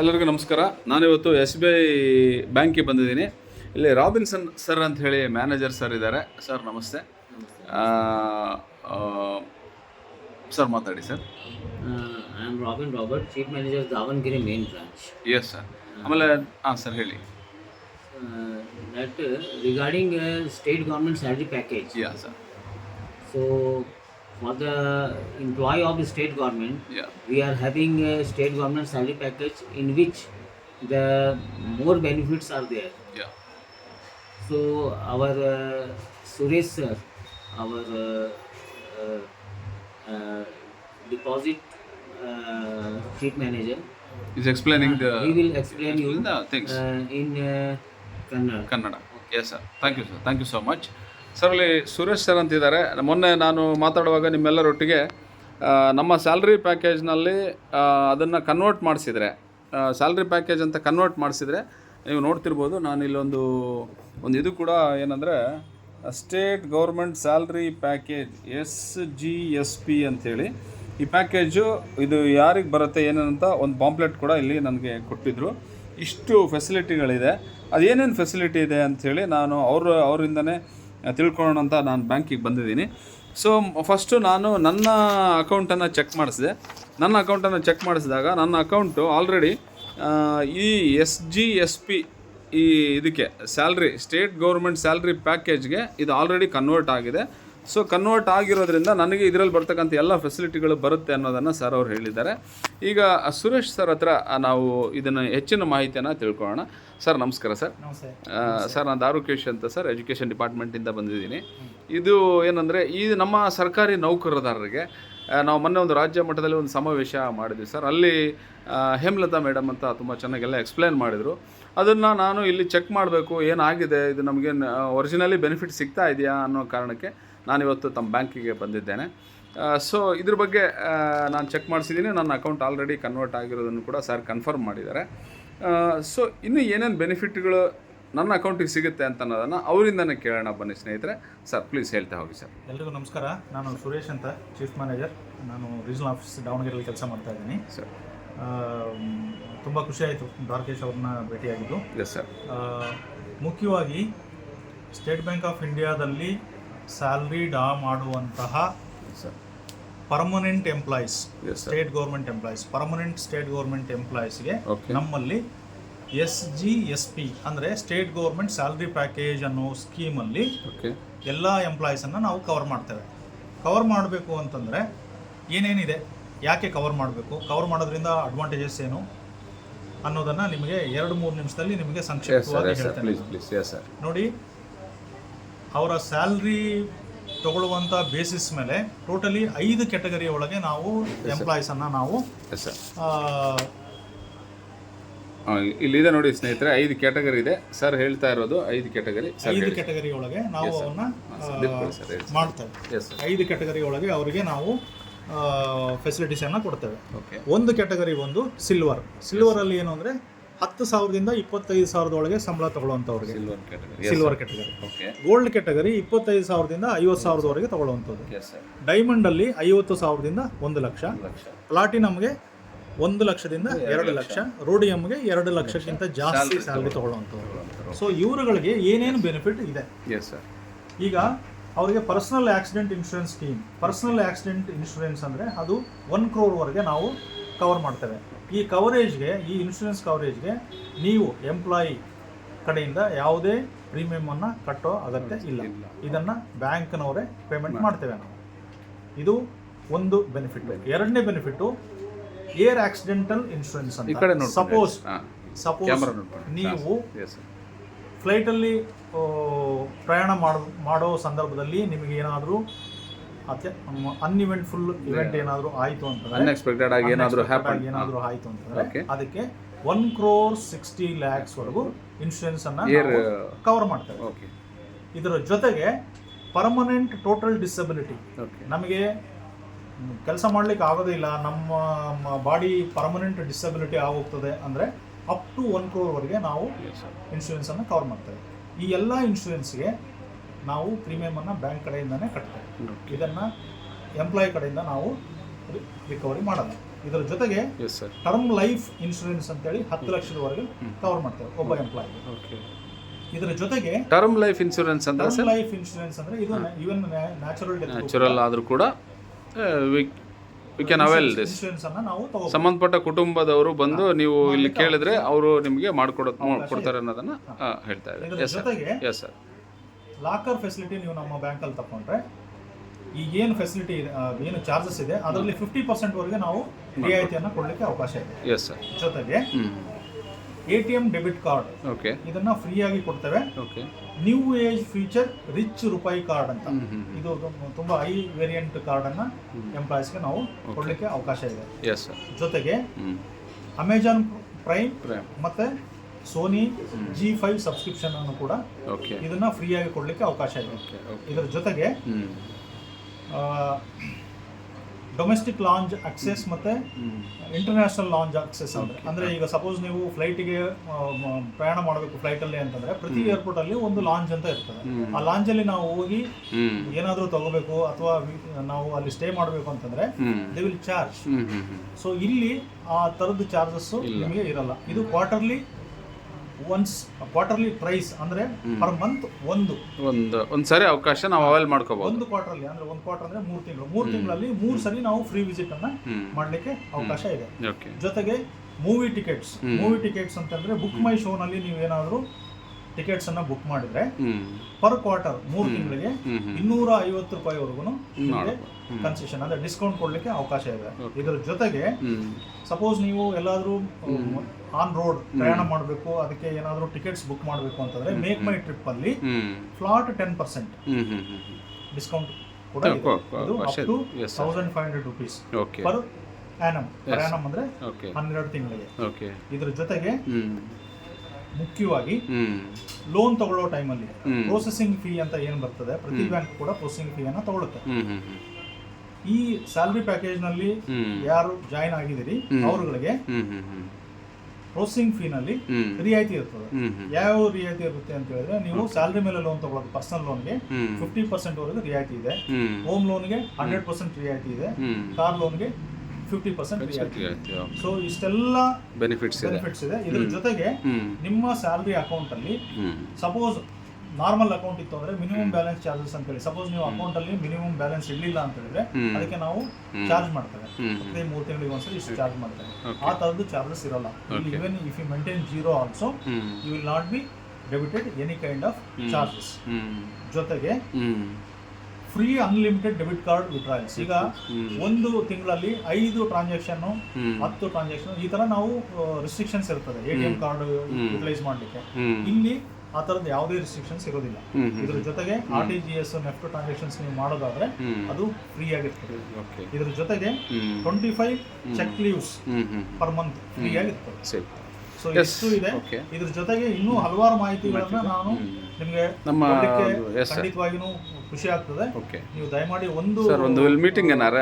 ಎಲ್ಲರಿಗೂ ನಮಸ್ಕಾರ. ನಾನಿವತ್ತು ಎಸ್ ಬಿ ಐ ಬ್ಯಾಂಕಿಗೆ ಬಂದಿದ್ದೀನಿ. ಇಲ್ಲಿ ರಾಬಿನ್ಸನ್ ಸರ್ ಅಂತ ಹೇಳಿ ಮ್ಯಾನೇಜರ್ ಸರ್ ಇದ್ದಾರೆ. ಸರ್ ನಮಸ್ತೆ. ಸರ್ ಮಾತಾಡಿ sir. Robin Robert chief manager Davanagere main branch yes sir ಆಮೇಲೆ ಹಾಂ ಸರ್ ಹೇಳಿ. That regarding state government salary package yeah sir so for the employee of the state government, yeah. we are having a state government salary package in which the more benefits are there. Yeah. So our uh, Suresh sir, our uh, uh, uh deposit uh, sheet manager is explaining uh, the. He will explain, you the things uh, in uh, Kannada. Kannada. Yes, sir. Thank you, sir. Thank you so much. Sir ಅಲ್ಲಿ Suresh sir ಅಂತಿದ್ದಾರೆ. ಮೊನ್ನೆ ನಾನು ಮಾತಾಡುವಾಗ ನಿಮ್ಮೆಲ್ಲರೊಟ್ಟಿಗೆ ನಮ್ಮ salary ಪ್ಯಾಕೇಜ್ನಲ್ಲಿ ಅದನ್ನು convert ಮಾಡಿಸಿದರೆ salary package ಅಂತ ಕನ್ವರ್ಟ್ ಮಾಡಿಸಿದರೆ, ನೀವು ನೋಡ್ತಿರ್ಬೋದು, ನಾನು ಇಲ್ಲೊಂದು, ಒಂದು ಇದು ಕೂಡ ಏನಂದರೆ state government salary package S G S P ಅಂಥೇಳಿ ಈ ಪ್ಯಾಕೇಜು ಇದು ಯಾರಿಗೆ ಬರುತ್ತೆ, ಏನಂತ ಒಂದು ಪಾಂಪ್ಲೆಟ್ ಕೂಡ ಇಲ್ಲಿ ನನಗೆ ಕೊಟ್ಟಿದ್ದರು ಇಷ್ಟು ಫೆಸಿಲಿಟಿಗಳಿದೆ ಅದೇನೇನು ಫೆಸಿಲಿಟಿ ಇದೆ ಅಂಥೇಳಿ ನಾನು ಅವರು, ಅವರಿಂದನೇ ತಿಳ್ಕೊಳ್ಳೋಣ ಅಂತ ನಾನು ಬ್ಯಾಂಕಿಗೆ ಬಂದಿದ್ದೀನಿ. ಸೊ ಫಸ್ಟು ನಾನು ನನ್ನ ಅಕೌಂಟನ್ನು ಚೆಕ್ ಮಾಡಿಸಿದೆ. ನನ್ನ ಅಕೌಂಟನ್ನು ಚೆಕ್ ಮಾಡಿಸಿದಾಗ ನನ್ನ ಅಕೌಂಟು ಆಲ್ರೆಡಿ ಈ ಎಸ್ ಜಿ ಎಸ್ ಪಿ ಈ ಇದಕ್ಕೆ ಸ್ಯಾಲ್ರಿ ಸ್ಟೇಟ್ ಗೌರ್ಮೆಂಟ್ ಸ್ಯಾಲ್ರಿ ಪ್ಯಾಕೇಜ್ಗೆ ಇದು ಆಲ್ರೆಡಿ ಕನ್ವರ್ಟ್ ಆಗಿದೆ. ಸೊ ಕನ್ವರ್ಟ್ ಆಗಿರೋದ್ರಿಂದ ನನಗೆ ಇದರಲ್ಲಿ ಬರ್ತಕ್ಕಂಥ ಎಲ್ಲ ಫೆಸಿಲಿಟಿಗಳು ಬರುತ್ತೆ ಅನ್ನೋದನ್ನು ಸರ್ ಅವರು ಹೇಳಿದ್ದಾರೆ. ಈಗ ಸುರೇಶ್ ಸರ್ ಹತ್ರ ನಾವು ಇದನ್ನು ಹೆಚ್ಚಿನ ಮಾಹಿತಿಯನ್ನು ತಿಳ್ಕೊಳ್ಳೋಣ. ಸರ್ ನಮಸ್ಕಾರ ಸರ್ ಸರ್ ನಾನು ದಾರುಕೇಶ್ ಅಂತ ಸರ್ ಎಜುಕೇಷನ್ ಡಿಪಾರ್ಟ್ಮೆಂಟಿಂದ ಬಂದಿದ್ದೀನಿ. ಇದು ಏನಂದರೆ ಈ ನಮ್ಮ ಸರ್ಕಾರಿ ನೌಕರದಾರರಿಗೆ ನಾವು ಮೊನ್ನೆ ಒಂದು ರಾಜ್ಯ ಮಟ್ಟದಲ್ಲಿ ಒಂದು ಸಮಾವೇಶ ಮಾಡಿದ್ವಿ ಸರ್ ಅಲ್ಲಿ ಹೇಮಲತಾ ಮೇಡಮ್ ಅಂತ ತುಂಬ ಚೆನ್ನಾಗೆಲ್ಲ ಎಕ್ಸ್ಪ್ಲೈನ್ ಮಾಡಿದರು. ಅದನ್ನು ನಾನು ಇಲ್ಲಿ ಚೆಕ್ ಮಾಡಬೇಕು ಏನಾಗಿದೆ ಇದು ನಮಗೆ ಒರಿಜಿನಲಿ ಬೆನಿಫಿಟ್ ಸಿಗ್ತಾ ಇದೆಯಾ ಅನ್ನೋ ಕಾರಣಕ್ಕೆ ನಾನಿವತ್ತು ತಮ್ಮ ಬ್ಯಾಂಕಿಗೆ ಬಂದಿದ್ದೇನೆ. ಸೊ ಇದ್ರ ಬಗ್ಗೆ ನಾನು ಚೆಕ್ ಮಾಡಿಸಿದ್ದೀನಿ ನನ್ನ ಅಕೌಂಟ್ ಆಲ್ರೆಡಿ ಕನ್ವರ್ಟ್ ಆಗಿರೋದನ್ನು ಕೂಡ ಸರ್ ಕನ್ಫರ್ಮ್ ಮಾಡಿದ್ದಾರೆ. ಸೊ ಇನ್ನು ಏನೇನು ಬೆನಿಫಿಟ್ಗಳು ನನ್ನ ಅಕೌಂಟಿಗೆ ಸಿಗುತ್ತೆ ಅಂತ ಅನ್ನೋದನ್ನು ಅವರಿಂದನೇ ಕೇಳೋಣ ಬನ್ನಿ ಸ್ನೇಹಿತರೆ. ಸರ್ ಪ್ಲೀಸ್ ಹೇಳ್ತಾ ಹೋಗಿ ಸರ್ ಎಲ್ರಿಗೂ ನಮಸ್ಕಾರ. ನಾನು ಸುರೇಶ್ ಅಂತ ಚೀಫ್ ಮ್ಯಾನೇಜರ್ ನಾನು ರೀಜನಲ್ ಆಫೀಸ್ ದಾವಣಗೆರೆಯಲ್ಲಿ ಕೆಲಸ ಮಾಡ್ತಾ ಇದ್ದೀನಿ. ಸರ್ ತುಂಬ ಖುಷಿ ಆಯಿತು. ದ್ವಾರಕೇಶ್ ಅವ್ರನ್ನ ಭೇಟಿಯಾಗಿದ್ದು. ಎಸ್ ಸರ್ ಮುಖ್ಯವಾಗಿ ಸ್ಟೇಟ್ ಬ್ಯಾಂಕ್ ಆಫ್ ಇಂಡಿಯಾದಲ್ಲಿ ಸ್ಯಾಲ್ರಿ ಡಾ ಮಾಡುವಂತಹ sir permanent employees state government employees permanent state government ಎಂಪ್ಲಾಯೀಸ್ಗೆ ನಮ್ಮಲ್ಲಿ ಎಸ್ ಜಿ ಎಸ್ ಪಿ ಅಂದರೆ ಸ್ಟೇಟ್ ಗೌರ್ಮೆಂಟ್ ಸ್ಯಾಲ್ರಿ ಪ್ಯಾಕೇಜ್ ಅನ್ನೋ ಸ್ಕೀಮಲ್ಲಿ ಎಲ್ಲ ಎಂಪ್ಲಾಯೀಸನ್ನು ನಾವು ಕವರ್ ಮಾಡ್ತೇವೆ. ಕವರ್ ಮಾಡಬೇಕು ಅಂತಂದರೆ ಏನೇನಿದೆ? ಯಾಕೆ ಕವರ್ ಮಾಡಬೇಕು? ಕವರ್ ಮಾಡೋದ್ರಿಂದ ಅಡ್ವಾಂಟೇಜಸ್ ಏನು? ಅನ್ನೋದನ್ನು ನಿಮಗೆ ಎರಡು ಮೂರು ನಿಮಿಷದಲ್ಲಿ ನಿಮಗೆ ಸಂಕ್ಷಿಪ್ತವಾಗಿ ಹೇಳ್ತೇನೆ. ನೋಡಿ ಅವರ ಸ್ಯಾಲ್ರಿ ತಗೊಳ್ಳುವಂಥ ಬೇಸಿಸ್ ಮೇಲೆ ಟೋಟಲಿ ಐದು ಕೆಟಗರಿ ಒಳಗೆ ನಾವು ಎಂಪ್ಲಾಯೀಸನ್ನು ನಾವು ಇಲ್ಲಿದೆ ನೋಡಿ ಸ್ನೇಹಿತರೆ ಐದು ಕ್ಯಾಟಗರಿ ಇದೆ. ಸರ್ ಹೇಳ್ತಾ ಇರೋದು ಐದು ಕ್ಯಾಟಗರಿ ಐದು ಕ್ಯಾಟಗರಿ ಕೆಟಗರಿ ಒಳಗೆ ನಾವು ಅವನ್ನ ಮಾಡ್ತೇವೆ. ಐದು ಕ್ಯಾಟಗರಿ ಒಳಗೆ ಅವರಿಗೆ ನಾವು ಫೆಸಿಲಿಟೀಸನ್ನು ಕೊಡ್ತೇವೆ. ಓಕೆ ಒಂದು ಕ್ಯಾಟಗರಿ ಒಂದು ಸಿಲ್ವರ್ ಸಿಲ್ವರ್ ಅಲ್ಲಿ ಏನು ಅಂದ್ರೆ ಹತ್ತು ಸಾವಿರದಿಂದ ಇಪ್ಪತ್ತೈದು ಸಾವಿರದ ಒಳಗೆ ಸಂಬಳ ತಗೊಳ್ಳುವಂಥವ್ರಿಗೆ. Silver category silver category okay gold category ಇಪ್ಪತ್ತೈದು ಸಾವಿರದಿಂದ ಐವತ್ತು ಸಾವಿರದವರೆಗೆ ತಗೊಳ್ಳುವಂಥದ್ದು. ಡೈಮಂಡ್ ಅಲ್ಲಿ ಐವತ್ತು ಸಾವಿರದಿಂದ ಒಂದು ಲಕ್ಷ. ಪ್ಲಾಟಿನಮ್ಗೆ ಒಂದು ಲಕ್ಷದಿಂದ ಎರಡು ಲಕ್ಷ. ರೋಡಿಯಂಗೆ ಎರಡು ಲಕ್ಷಕ್ಕಿಂತ ಜಾಸ್ತಿ ಸ್ಯಾಲ್ರಿ ತಗೊಳ್ಳುವಂಥವ್ರು. ಸೊ ಇವರುಗಳಿಗೆ ಏನೇನು ಬೆನಿಫಿಟ್ ಇದೆ? ಈಗ ಅವರಿಗೆ personal accident insurance scheme personal accident insurance ಅಂದರೆ ಅದು ಒನ್ ಕ್ರೋರ್ವರೆಗೆ ನಾವು ಕವರ್ ಮಾಡ್ತೇವೆ. ಈ ಕವರೇಜ್ಗೆ ಈ ಇನ್ಶೂರೆನ್ಸ್ ಕವರೇಜ್ಗೆ ನೀವು ಎಂಪ್ಲಾಯಿ ಕಡೆಯಿಂದ ಯಾವುದೇ ಪ್ರೀಮಿಯಮನ್ನು ಕಟ್ಟೋ ಅಗತ್ಯ ಇಲ್ಲ. ಇದನ್ನು ಬ್ಯಾಂಕ್ನವರೇ ಪೇಮೆಂಟ್ ಮಾಡ್ತೇವೆ. ನಾವು. ಇದು ಒಂದು ಬೆನಿಫಿಟ್ ಎರಡನೇ ಬೆನಿಫಿಟ್ಟು ಏರ್ ಆಕ್ಸಿಡೆಂಟಲ್ ಇನ್ಶೂರೆನ್ಸ್ ಅಂತ. ಸಪೋಸ್ ಸಪೋಸ್ ನೀವು ಫ್ಲೈಟಲ್ಲಿ ಪ್ರಯಾಣ ಮಾಡೋ ಮಾಡೋ ಸಂದರ್ಭದಲ್ಲಿ ನಿಮಗೆ ಏನಾದರೂ ಅತ್ಯ ಅನ್ಇವೆಂಟ್ಫುಲ್ ಇವೆಂಟ್ ಏನಾದರೂ ಆಯಿತು ಅಂತಂದ್ರೆ ಅನ್ಎಕ್ಸ್ಪೆಕ್ಟೆಡ್ ಆಗಿ ಏನಾದರೂ ಹ್ಯಾಪನ್ ಏನಾದರೂ ಆಯಿತು ಅಂತಂದ್ರೆ. ಅದಕ್ಕೆ ಒನ್ ಕ್ರೋರ್ ಸಿಕ್ಸ್ಟಿ ಲ್ಯಾಕ್ಸ್ ವರೆಗೂ ಇನ್ಶೂರೆನ್ಸ್ ಅನ್ನ ಕವರ್ ಮಾಡ್ತೇವೆ ಓಕೆ ಇದರ ಜೊತೆಗೆ ಪರ್ಮನೆಂಟ್ ಟೋಟಲ್ ಡಿಸಬಿಲಿಟಿ ಓಕೆ ನಮಗೆ ಕೆಲಸ ಮಾಡ್ಲಿಕ್ಕೆ ಆಗೋದಿಲ್ಲ ನಮ್ಮ ಬಾಡಿ ಪರ್ಮನೆಂಟ್ ಡಿಸಬಿಲಿಟಿ ಆಗೋಗ್ತದೆ ಅಂದ್ರೆ ಅಪ್ ಟು ಒನ್ ಕ್ರೋರ್ವರೆಗೆ ನಾವು ಇನ್ಶೂರೆನ್ಸ್ ಅನ್ನು ಇನ್ಶೂರೆನ್ಸನ್ನು ಕವರ್ ಮಾಡ್ತೇವೆ ಈ ಎಲ್ಲ ಇನ್ಶೂರೆನ್ಸ್ಗೆ ನಾವು ಪ್ರೀಮಿಯಮನ್ನು ಬ್ಯಾಂಕ್ ಕಡೆಯಿಂದನೇ ಕಟ್ತೇವೆ. ಇದನ್ನು ಎಂಪ್ಲಾಯ್ ಕಡೆಯಿಂದ ನಾವು ರಿಕವರಿ ಮಾಡಲ್ಲ. ಇದರ ಜೊತೆಗೆ ಟರ್ಮ್ ಲೈಫ್ ಇನ್ಶೂರೆನ್ಸ್ ಅಂತೇಳಿ ಹತ್ತು ಲಕ್ಷದವರೆಗೆ ಕವರ್ ಮಾಡ್ತೇವೆ ಒಬ್ಬ ಎಂಪ್ಲಾಯ್ ಓಕೆ ಇದರ ಜೊತೆಗೆ ಟರ್ಮ್ ಲೈಫ್ ಇನ್ಶೂರೆನ್ಸ್ ಅಂದ್ರೆ ಟರ್ಮ್ ಲೈಫ್ ಇನ್ಶೂರೆನ್ಸ್ ಅಂದ್ರೆ ಇದು ಈವನ್ ನ್ಯಾಚುರಲ್ ಡೆತ್ ನ್ಯಾಚುರಲ್ ಆದರೂ ಕೂಡ we can avail this insurance ಅನ್ನ ನಾವು ತಗೋ ಸಂಬಂಧಪಟ್ಟ ಕುಟುಂಬದವರು ಬಂದು ನೀವು ಇಲ್ಲಿ ಕೇಳಿದ್ರೆ ಅವರು ನಿಮಗೆ ಮಾಡ್ಕೊಡೋ ಕೊಡ್ತಾರೆ ಅನ್ನೋದನ್ನ ಹೇಳ್ತಾ ಇದ್ದಾರೆ. Yes sir yes sir locker facility ನೀವು ನಮ್ಮ ಬ್ಯಾಂಕಲ್ಲಿ ತಗೊಂಡ್ರೆ ಈಗ ಏನು ಫೆಸಿಲಿಟಿ ಏನು ಚಾರ್ಜಸ್ ಇದೆ ಅದರಲ್ಲಿ ಫಿಫ್ಟಿ ಪರ್ಸೆಂಟ್ವರೆಗೆ ನಾವು ರಿಯಾಯಿತಿಯನ್ನು ಕೊಡಲಿಕ್ಕೆ ಅವಕಾಶ ಇದೆ. ಎಸ್ ಸರ್ ಜೊತೆಗೆ ಹ್ಞೂ A T M debit card okay ಇದನ್ನ ಫ್ರೀಯಾಗಿ ಕೊಡ್ತೇವೆ. Okay new age future rich RuPay card ಅಂತ. ಹ್ಞೂ ಹ್ಞೂ ಇದು ತುಂಬ- ತುಂಬಾ ಹೈ ವೇರಿಯಂಟ್ ಕಾರ್ಡ್ ಅನ್ನ ಎಂಪ್ಲಾಯೀಸ್ಗೆ ನಾವು ಕೊಡಲಿಕ್ಕೆ ಅವಕಾಶ ಇದೆ. ಎಸ್ ಸರ್ ಜೊತೆಗೆ ಹ್ಞೂ ಅಮೆಜಾನ್ ಪ್ರೈಮ್ ಪ್ರೇಮ್ ಮತ್ತೆ ಸೋನಿ ಜಿ ಫೈವ್ ಸಬ್ಸ್ಕ್ರಿಪ್ಷನ್ ಅನ್ನು ಕೂಡ ಓಕೆ ಇದನ್ನ ಫ್ರೀಯಾಗಿ ಕೊಡಲಿಕ್ಕೆ ಅವಕಾಶ ಇದೆ. ಇದರ ಜೊತೆಗೆ ಡೊಮೆಸ್ಟಿಕ್ ಲಾಂಜ್ ಅಕ್ಸೆಸ್ ಮತ್ತೆ ಇಂಟರ್ನ್ಯಾಷನಲ್ ಲಾಂಜ್ ಅಕ್ಸೆಸ್ ಅಂದ್ರೆ. ಅಂದ್ರೆ ಈಗ ಸಪೋಸ್ ನೀವು ಫ್ಲೈಟಿಗೆ ಪ್ರಯಾಣ ಮಾಡಬೇಕು ಫ್ಲೈಟ್ ಅಲ್ಲಿ ಅಂತಂದ್ರೆ ಪ್ರತಿ ಏರ್ಪೋರ್ಟ್ ಅಲ್ಲಿ ಒಂದು ಲಾಂಜ್ ಅಂತ ಇರ್ತದೆ. ಆ ಲಾಂಜ್ ಅಲ್ಲಿ ನಾವು ಹೋಗಿ ಏನಾದರೂ ತಗೋಬೇಕು ಅಥವಾ ನಾವು ಅಲ್ಲಿ ಸ್ಟೇ ಮಾಡಬೇಕು ಅಂತಂದ್ರೆ ದೇ ವಿಲ್ ಚಾರ್ಜ್ ಸೊ ಇಲ್ಲಿ ಆ ತರದ ಚಾರ್ಜಸ್ ನಿಮಗೆ ಇರಲ್ಲ. ಇದು ಕ್ವಾರ್ಟರ್ಲಿ ಒನ್ಸ್ ಕ್ವಾರ್ಟರ್ಲಿ ಪ್ರೈಸ್ ಅಂದ್ರೆ ಪರ್ ಮಂತ್ ಒಂದು. ಒಂದು ಒಂದು ಸರಿ ಅವಕಾಶ ನಾವು ಅವೈಲ್ ಮಾಡ್ಕೋಬಹುದು ಒಂದು ಕ್ವಾರ್ಟರ್ಲಿ ಅಂದ್ರೆ ಒಂದು ಕ್ವಾರ್ಟರ್ ಅಂದ್ರೆ ಮೂರು ತಿಂಗಳು. ಮೂರು ತಿಂಗಳಲ್ಲಿ ಮೂರು ಸರಿ ನಾವು ಫ್ರೀ ವಿಸಿಟ್ ಅನ್ನ ಮಾಡ್ಲಿಕ್ಕೆ ಅವಕಾಶ ಇದೆ. ಜೊತೆಗೆ ಮೂವಿ ಟಿಕೆಟ್ಸ್ ಮೂವಿ ಟಿಕೆಟ್ಸ್ ಅಂತಂದ್ರೆ ಬುಕ್ ಮೈ ಶೋನಲ್ಲಿ ನೀವು ಏನಾದರೂ ಟಿಕೆಟ್ಸ್ ಅನ್ನ ಬುಕ್ ಮಾಡಿದ್ರೆ ಪರ್ ಕ್ವಾರ್ಟರ್ ಮೂರು ತಿಂಗಳಿಗೆ ಇನ್ನೂರ ಐವತ್ತು ರೂಪಾಯಿವರೆಗೂ ನಿಮಗೆ ಕನ್ಸೆಷನ್ ಅಂದ್ರೆ ಡಿಸ್ಕೌಂಟ್ ಕೊಡ್ಲಿಕ್ಕೆ ಅವಕಾಶ ಇದೆ. ಇದರ ಜೊತೆಗೆ ಸಪೋಸ್ ನೀವು ಎಲ್ಲಾದ್ರೂ ಆನ್ ರೋಡ್ ಪ್ರಯಾಣ ಮಾಡಬೇಕು ಅದಕ್ಕೆ ಏನಾದರೂ ಟಿಕೆಟ್ಸ್ ಬುಕ್ ಮಾಡಬೇಕು ಅಂತಂದ್ರೆ ಮೇಕ್ ಮೈ ಟ್ರಿಪ್ ಅಲ್ಲಿ ಫ್ಲಾಟ್ ಟೆನ್ ಪರ್ಸೆಂಟ್ ಡಿಸ್ಕೌಂಟ್ ಕೂಡ. Thousand five hundred rupees okay per annum ಪ್ರಯಾಣಮ್ ಅಂದ್ರೆ ಹನ್ನೆರಡು ತಿಂಗಳಿಗೆ. ಇದ್ರ ಜೊತೆಗೆ ಮುಖ್ಯವಾಗಿ ಲೋನ್ ತಗೊಳ್ಳೋ ಟೈಮಲ್ಲಿ. ಪ್ರೊಸೆಸಿಂಗ್ ಫೀ ಅಂತ ಏನು ಬರ್ತದೆ ಪ್ರತಿ ಬ್ಯಾಂಕ್ ಕೂಡ ಪ್ರೊಸೆಸಿಂಗ್ ಫೀ ಅನ್ನ ತಗೊಳುತ್ತೆ. ಈ ಸ್ಯಾಲರಿ ಪ್ಯಾಕೇಜ್ನಲ್ಲಿ ಯಾರು ಜಾಯಿನ್ ಆಗಿದ್ದೀರಿ ಅವರುಗಳಿಗೆ ಪ್ರೊಸೆಸಿಂಗ್ ಫೀ ನಲ್ಲಿ ರಿಯಾಯಿತಿ ಇರ್ತದೆ. ಯಾವ ರಿಯಾಯಿತಿ ಇರುತ್ತೆ ಅಂತ ಹೇಳಿದ್ರೆ ನೀವು ಸ್ಯಾಲರಿ ಮೇಲೆ ಲೋನ್ ತಗೊಳ್ಳೋದು ಪರ್ಸನಲ್ ಲೋನ್ಗೆ ಗೆ ಫಿಫ್ಟಿ ಪರ್ಸೆಂಟ್ ವರೆಗೂ ರಿಯಾಯಿತಿ ಇದೆ. ಹೋಮ್. ಹೋಮ್ ಲೋನ್ಗೆ ಹಂಡ್ರೆಡ್ ಪರ್ಸೆಂಟ್ ರಿಯಾಯಿತಿ ಇದೆ. ಕಾರ್ ಲೋನ್ಗೆ ಫಿಫ್ಟಿ ಪರ್ಸೆಂಟ್ ಸೊ ಇಷ್ಟೆಲ್ಲ ಬೆನಿಫಿಟ್ಸ್ ಬೆನಿಫಿಟ್ಸ್ ಇದೆ. ಇದ್ರ ಜೊತೆಗೆ ನಿಮ್ಮ ಸ್ಯಾಲರಿ ಅಕೌಂಟ್ ಅಲ್ಲಿ ಸಪೋಸ್ ನಾರ್ಮಲ್ ಅಕೌಂಟ್ ಇತ್ತು ಅಂದ್ರೆ ಮಿನಿಮಮ್ ಬ್ಯಾಲೆನ್ಸ್ ಚಾರ್ಜಸ್ ಅಂತ ಹೇಳಿ. ಸಪೋಸ್ ನೀವು ಅಕೌಂಟ್ ಅಲ್ಲಿ ಮಿನಿಮಮ್ ಬ್ಯಾಲೆನ್ಸ್ ಇರಲಿಲ್ಲ ಅಂತ ಹೇಳಿದ್ರೆ ಅದಕ್ಕೆ ನಾವು ಚಾರ್ಜ್ ಮಾಡ್ತೇವೆ. ಪ್ರತಿ ಮೂರು ತಿಂಗಳಿಗೆ ಒಂದ್ಸರಿ ಇಷ್ಟು ಚಾರ್ಜ್ ಮಾಡ್ತೇವೆ. ಆ ತರದ್ದು ಚಾರ್ಜಸ್ ಇರಲ್ಲ. Even if you maintain zero also you will not be debited any kind of charges ಜೊತೆಗೆ free unlimited debit card withdrawals ಈಗ ಒಂದು ತಿಂಗಳಲ್ಲಿ ಐದು ಟ್ರಾನ್ಸಾಕ್ಷನ್. ಹತ್ತು ಟ್ರಾನ್ಸಾಕ್ಷನ್ ಈ ತರ ನಾವು ರಿಸ್ಟ್ರಿಕ್ಷನ್ಸ್ ಇರ್ತದೆ. A T M card utilise ಮಾಡ್ಲಿಕ್ಕೆ. ಇಲ್ಲಿ ಆ ತರದ ಯಾವುದೇ ರಿಸ್ಟ್ರಿಕ್ಷನ್ಸ್ ಇರೋದಿಲ್ಲ. ಇದ್ರ ಜೊತೆಗೆ R T G S NEFT transactions ನೀವು ಮಾಡೋದಾದ್ರೆ ಅದು ಫ್ರೀ ಆಗಿರ್ತದೆ. ಇದ್ರ ಜೊತೆಗೆ twenty five cheque leaves per month free ಆಗಿರ್ತದೆ. ಸೊ ಎಷ್ಟು ಇದೆ. ಇದ್ರ ಜೊತೆಗೆ ಇನ್ನೂ ಹಲವಾರು ಮಾಹಿತಿಗಳನ್ನ ನಾನು ನಿಮಗೆ ನಮ್ಮ ಖಂಡಿತವಾಗಿನೂ ಖುಷಿ ಆಗ್ತದೆ. ಓಕೆ ನೀವು ದಯಮಾಡಿ ಒಂದು ಸರ್ ಒಂದು ಮೀಟಿಂಗ್ ಏನಾರ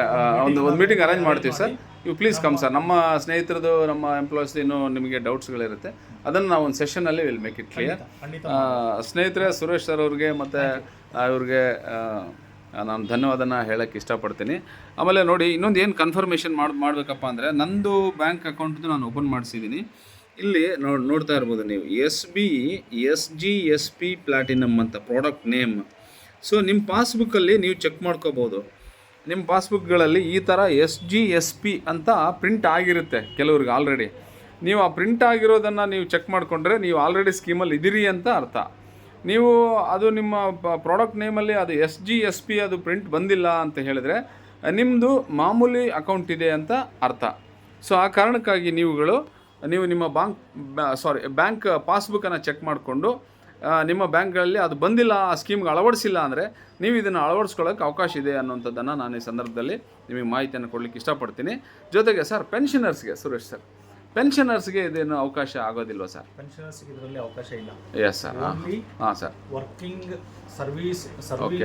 ಒಂದು ಒಂದು ಮೀಟಿಂಗ್ ಅರೇಂಜ್ ಮಾಡ್ತೀವಿ sir you please come sir ನಮ್ಮ ಸ್ನೇಹಿತರದು ನಮ್ಮ ಎಂಪ್ಲಾಯೀಸ್ ಇನ್ನೂ ನಿಮಗೆ ಡೌಟ್ಸ್ಗಳಿರುತ್ತೆ ಅದನ್ನು ನಾವು ಒಂದು ಸೆಷನಲ್ಲಿ ವಿಲ್ ಮೇಕ್ ಇಟ್ ಕ್ಲಿಯರ್ ಸ್ನೇಹಿತರೆ ಸುರೇಶ್ ಸರ್ ಅವ್ರಿಗೆ ಮತ್ತು ಇವ್ರಿಗೆ ನಾನು ಧನ್ಯವಾದನ ಹೇಳಕ್ಕೆ ಇಷ್ಟಪಡ್ತೀನಿ. ಆಮೇಲೆ ನೋಡಿ ಇನ್ನೊಂದು ಏನು ಕನ್ಫರ್ಮೇಷನ್ ಮಾಡಿ ಮಾಡಬೇಕಪ್ಪ ಅಂದರೆ ನಂದು ಬ್ಯಾಂಕ್ ಅಕೌಂಟ್ದು ನಾನು ಓಪನ್ ಮಾಡಿಸಿದ್ದೀನಿ ಇಲ್ಲಿ ನೋಡಿ ನೋಡ್ತಾ ಇರ್ಬೋದು ನೀವು. S B S G S P platinum ಅಂತ ಪ್ರಾಡಕ್ಟ್ ನೇಮ್ ಸೊ ನಿಮ್ಮ ಪಾಸ್ಬುಕ್ಕಲ್ಲಿ ನೀವು ಚೆಕ್ ಮಾಡ್ಕೋಬೋದು. ನಿಮ್ಮ ಪಾಸ್ಬುಕ್ಗಳಲ್ಲಿ ಈ ಥರ ಎಸ್ ಜಿ ಎಸ್ ಪಿ ಅಂತ ಪ್ರಿಂಟ್ ಆಗಿರುತ್ತೆ ಕೆಲವ್ರಿಗೆ ಆಲ್ರೆಡಿ ನೀವು ಆ ಪ್ರಿಂಟ್ ಆಗಿರೋದನ್ನು ನೀವು ಚೆಕ್ ಮಾಡಿಕೊಂಡ್ರೆ ನೀವು ಆಲ್ರೆಡಿ ಸ್ಕೀಮಲ್ಲಿ ಇದ್ದೀರಿ ಅಂತ ಅರ್ಥ. ನೀವು ಅದು ನಿಮ್ಮ ಪ್ರಾಡಕ್ಟ್ ನೇಮಲ್ಲಿ ಅದು ಎಸ್ ಜಿ ಎಸ್ ಪಿ ಅದು ಪ್ರಿಂಟ್ ಬಂದಿಲ್ಲ ಅಂತ ಹೇಳಿದರೆ ನಿಮ್ಮದು ಮಾಮೂಲಿ ಅಕೌಂಟ್ ಇದೆ ಅಂತ ಅರ್ಥ. ಸೊ ಆ ಕಾರಣಕ್ಕಾಗಿ ನೀವುಗಳು, ನೀವು ನಿಮ್ಮ ಬ್ಯಾಂಕ್ ಸಾರಿ ಬ್ಯಾಂಕ್ ಪಾಸ್ಬುಕ್ಕನ್ನು ಚೆಕ್ ಮಾಡಿಕೊಂಡು ನಿಮ್ಮ ಬ್ಯಾಂಕ್ಗಳಲ್ಲಿ ಅದು ಬಂದಿಲ್ಲ, ಆ ಸ್ಕೀಮ್ಗೆ ಅಳವಡಿಸಿಲ್ಲ ಅಂದರೆ ನೀವು ಇದನ್ನು ಅಳವಡಿಸ್ಕೊಳ್ಳೋಕೆ ಅವಕಾಶ ಇದೆ ಅನ್ನೋಂಥದ್ದನ್ನು ನಾನು ಈ ಸಂದರ್ಭದಲ್ಲಿ ನಿಮಗೆ ಮಾಹಿತಿಯನ್ನು ಕೊಡಲಿಕ್ಕೆ ಇಷ್ಟಪಡ್ತೀನಿ. ಜೊತೆಗೆ ಸರ್, ಪೆನ್ಷನರ್ಸ್ಗೆ, ಸುರೇಶ್ ಸರ್. ಪೆನ್ಷನರ್ಸ್ಗೆ ಇದೇನು ಅವಕಾಶ ಆಗೋದಿಲ್ವಾ ಸರ್? ಪೆನ್ಷನರ್ಸ್ ಇದರಲ್ಲಿ ಅವಕಾಶ ಇಲ್ಲ. ಎಸ್ ಸರ್ ಹಾ. ಹಾಂ ಸರ್ ವರ್ಕಿಂಗ್ ಸರ್ವಿಸ್ ಸರ್ವಿಂಗ್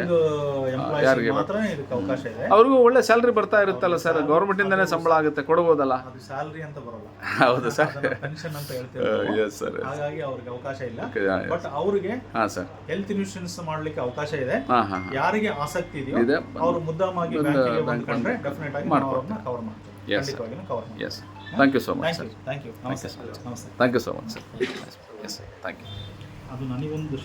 ಯಾರಿಗೆ ಎಂಪ್ಲಾಯೀಸ್ ಮಾತ್ರ ಇದಕ್ಕೆ ಅವಕಾಶ ಇದೆ. ಅವ್ರಿಗೂ ಒಳ್ಳೆ ಸ್ಯಾಲ್ರಿ ಬರ್ತಾ ಇರುತ್ತಲ್ಲ ಸರ್ ಗೌರ್ಮೆಂಟಿಂದನೇ ಸಂಬಳ ಆಗುತ್ತೆ ಕೊಡ್ಬೋದಲ್ಲ? ಅದು ಸ್ಯಾಲ್ರಿ ಅಂತ ಬರಲ್ಲ. ಹೌದು ಸರ್ ಪೆನ್ಷನ್ ಅಂತ ಹೇಳ್ತೀವಿ ಎಸ್ ಸರ್ ಹಾಗಾಗಿ ಅವ್ರಿಗೆ ಅವಕಾಶ ಇಲ್ಲ. ಬಟ್ ಅವ್ರಿಗೆ ಸರ್ ಹೆಲ್ತ್ ಇನ್ಶೂರೆನ್ಸ್ ಮಾಡ್ಲಿಕ್ಕೆ ಅವಕಾಶ ಇದೆ. ಹಾಂ ಹಾಂ ಯಾರಿಗೆ ಆಸಕ್ತಿ ಇದೆಯೋ ಇದೆ. ಅವರು ಮುದ್ದಾಮಾಗಿ ಬ್ಯಾಂಕಿಗೆ ಬಂದ್ಕೊಂಡ್ರೆ ಡೆಫಿನೆಟ್ ಆಗಿ ನಾವು ಅವ್ರನ್ನ ಕವರ್ ಮಾಡ್ತೀವಿ. Yes, sir. ಖಂಡಿತವಾಗಿಯೂ ಕವರ್ ಮಾಡ್ತೀವಿ. Yes thank you so much sir you thank you thank you so much sir yes thank you ಅದು ನನಗೊಂದು